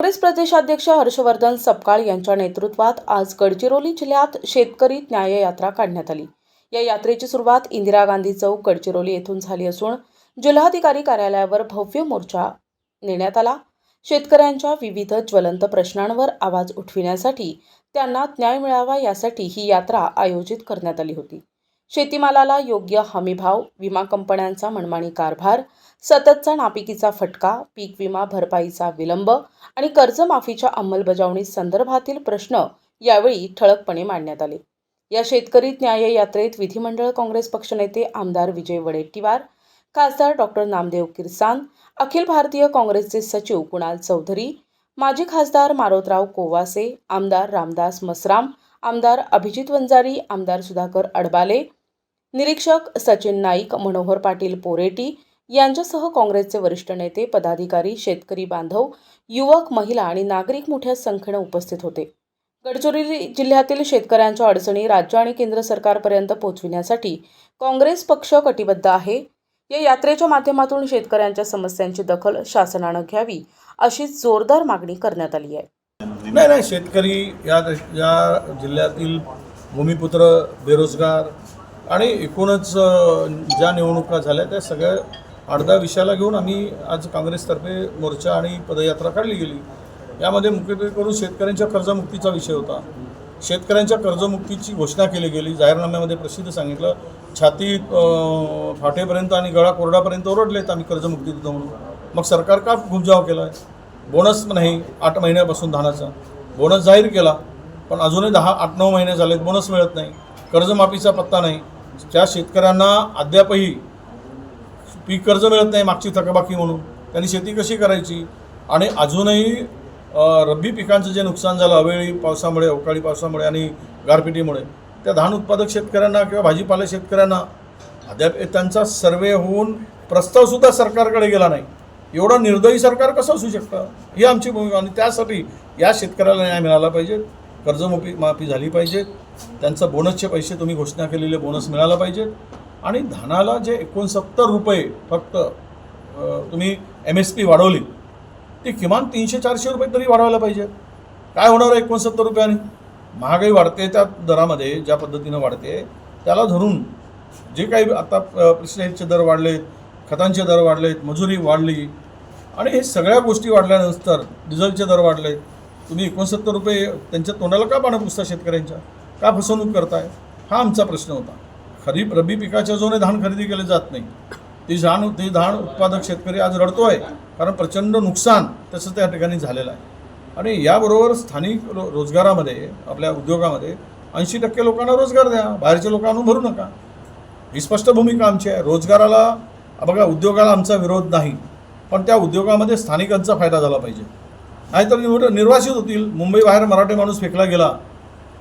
काँग्रेस प्रदेशाध्यक्ष हर्षवर्धन सपकाळ यांच्या नेतृत्वात आज गडचिरोली जिल्ह्यात शेतकरी न्याय यात्रा काढण्यात आली. या यात्रेची सुरुवात इंदिरा गांधी चौक गडचिरोली येथून झाली असून जिल्हाधिकारी कार्यालयावर भव्य मोर्चा नेण्यात आला. शेतकऱ्यांच्या विविध ज्वलंत प्रश्नांवर आवाज उठविण्यासाठी त्यांना न्याय मिळावा यासाठी ही यात्रा आयोजित करण्यात आली होती. शेतीमालाला योग्य हमीभाव विमा कंपन्यांचा मनमानी कारभार सततचा नापिकीचा फटका पीक विमा भरपाईचा विलंब आणि कर्जमाफीच्या अंमलबजावणी संदर्भातील प्रश्न यावेळी ठळकपणे मांडण्यात आले. या शेतकरी न्याय यात्रेत विधिमंडळ काँग्रेस पक्षनेते आमदार विजय वडेट्टीवार खासदार डॉक्टर नामदेव किरसान अखिल भारतीय काँग्रेसचे सचिव कुणाल चौधरी माजी खासदार मारोतराव कोवासे आमदार रामदास मसराम आमदार अभिजित वंजारी आमदार सुधाकर अडबाले निरीक्षक सचिन नाईक मनोहर पाटील पोरेटी यांच्यासह काँग्रेसचे वरिष्ठ नेते पदाधिकारी शेतकरी बांधव युवक महिला आणि नागरिक मोठ्या संख्येनं उपस्थित होते. गडचिरोली जिल्ह्यातील शेतकऱ्यांच्या अडचणी राज्य आणि केंद्र सरकारपर्यंत पोहोचविण्यासाठी काँग्रेस पक्ष कटिबद्ध आहे. या यात्रेच्या माध्यमातून शेतकऱ्यांच्या समस्यांची दखल शासनानं घ्यावी अशी जोरदार मागणी करण्यात आली आहे. नाही नाही शेतकरी या या जिल्ह्यातील भूमिपुत्र बेरोजगार आणि एकूणच ज्या निवडणुका झाल्या त्या सगळ्या अर्धा विषयाला घेऊन आम्ही आज काँग्रेसतर्फे मोर्चा आणि पदयात्रा काढली गेली. यामध्ये मुख्यत्वे करून शेतकऱ्यांच्या कर्जमुक्तीचा विषय होता. शेतकऱ्यांच्या कर्जमुक्तीची घोषणा केली गेली. जाहीरनाम्यामध्ये प्रसिद्ध सांगितलं छाती फाटेपर्यंत आणि गळा कोरडापर्यंत ओरडलेत आम्ही कर्जमुक्ती देतो म्हणून. मग सरकार का घुमजाव केला आहे बोनस नाही आठ महिन्यापासून धानाचा. बोनस जाहीर केला पण अजूनही दहा आठ नऊ महिने झालेत बोनस मिळत नाही. कर्जमाफीचा पत्ता नाही. ज्या शेतकऱ्यांना अद्यापही पीक कर्ज मिळत नाही मागची थकबाकी म्हणून त्यांनी शेती कशी करायची? आणि अजूनही रब्बी पिकांचं जे नुकसान झालं अवेळी पावसामुळे अवकाळी पावसामुळे आणि गारपिटीमुळे त्या धान उत्पादक शेतकऱ्यांना किंवा भाजीपाला शेतकऱ्यांना अद्याप त्यांचा सर्वे होऊन प्रस्तावसुद्धा सरकारकडे गेला नाही. एवढं निर्दयी सरकार कसं असू शकतं? ही आमची भूमिका आणि त्यासाठी या शेतकऱ्याला न्याय मिळाला पाहिजे. कर्जमाफी माफी झाली पाहिजे. त्यांचं बोनसचे पैसे तुम्ही घोषणा केलेले बोनस मिळाला पाहिजेत आणि धानाला जे एकोणसत्तर रुपये फक्त तुम्ही एम एस पी वाढवली ती किमान तीनशे चारशे रुपये तरी वाढवायला पाहिजे. काय होणार आहे एकोणसत्तर रुपयाने? महागाई वाढते त्या दरामध्ये ज्या पद्धतीनं वाढते त्याला धरून जे काही आता प्रेसिडेंटचे दर वाढलेत खतांचे दर वाढलेत मजुरी वाढली. आणि हे सगळ्या गोष्टी वाढल्यानंतर डिझेलचे दर वाढले तुम्ही एकोणसत्तर रुपये त्यांच्या तोंडाला का पानं पुसता शेतकऱ्यांच्या? का फसवणूक करताय? हा आमचा प्रश्न होता. खरीप रब्बी पिकाच्या जोने धान खरेदी केले जात नाही. ती धान ते धान उत्पादक शेतकरी आज रडतो आहे कारण प्रचंड नुकसान त्याचं त्या ठिकाणी झालेलं आहे. आणि याबरोबर स्थानिक रो रोजगारामध्ये आपल्या उद्योगामध्ये ऐंशी टक्के लोकांना रोजगार द्या. बाहेरच्या लोकांना भरू नका. ही स्पष्ट भूमिका आमची आहे. रोजगाराला बघा उद्योगाला आमचा विरोध नाही. पण त्या उद्योगामध्ये स्थानिकांचा फायदा झाला पाहिजे. नाहीतर निवड निर्वासित होतील. मुंबई बाहेर मराठी माणूस फेकला गेला.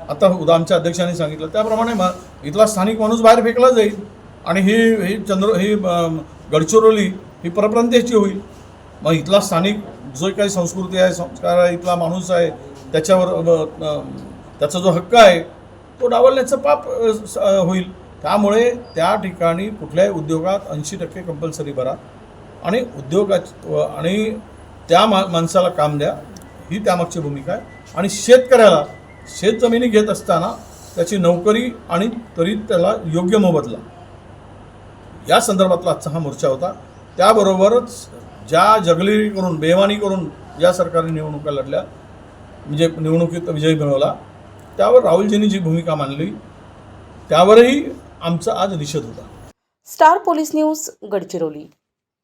आता उदा आमच्या अध्यक्षांनी सांगितलं. त्याप्रमाणे म इथला स्थानिक माणूस बाहेर फेकला जाईल आणि ही ही चंद्र ही गडचिरोली ही परप्रांतीची होईल. मग इथला स्थानिक जो काही संस्कृती आहे संस्कार आहे इथला माणूस आहे त्याच्यावर त्याचा जो हक्क आहे तो डावलण्याचं पाप स- होईल. त्यामुळे त्या ठिकाणी कुठल्याही उद्योगात ऐंशी टक्के कंपल्सरी भरा. आणि उद्योगाच आणि त्या मा माणसाला काम द्या. ही त्यामागची भूमिका आहे. आणि शेतकऱ्याला शेतजमिनी घेत असताना त्याची नोकरी आणि तरी त्याला योग्य मोबदला. या संदर्भातला आजचा हा मोर्चा होता. त्याबरोबरच ज्या जगलिरी करून बेमानी करून ज्या सरकारने निवडणुका लढल्या म्हणजे निवडणुकीत विजय मिळवला त्यावर राहुलजींनी जी भूमिका मांडली त्यावरही आमचा आज निषेध होता. Star police news Gadchiroli.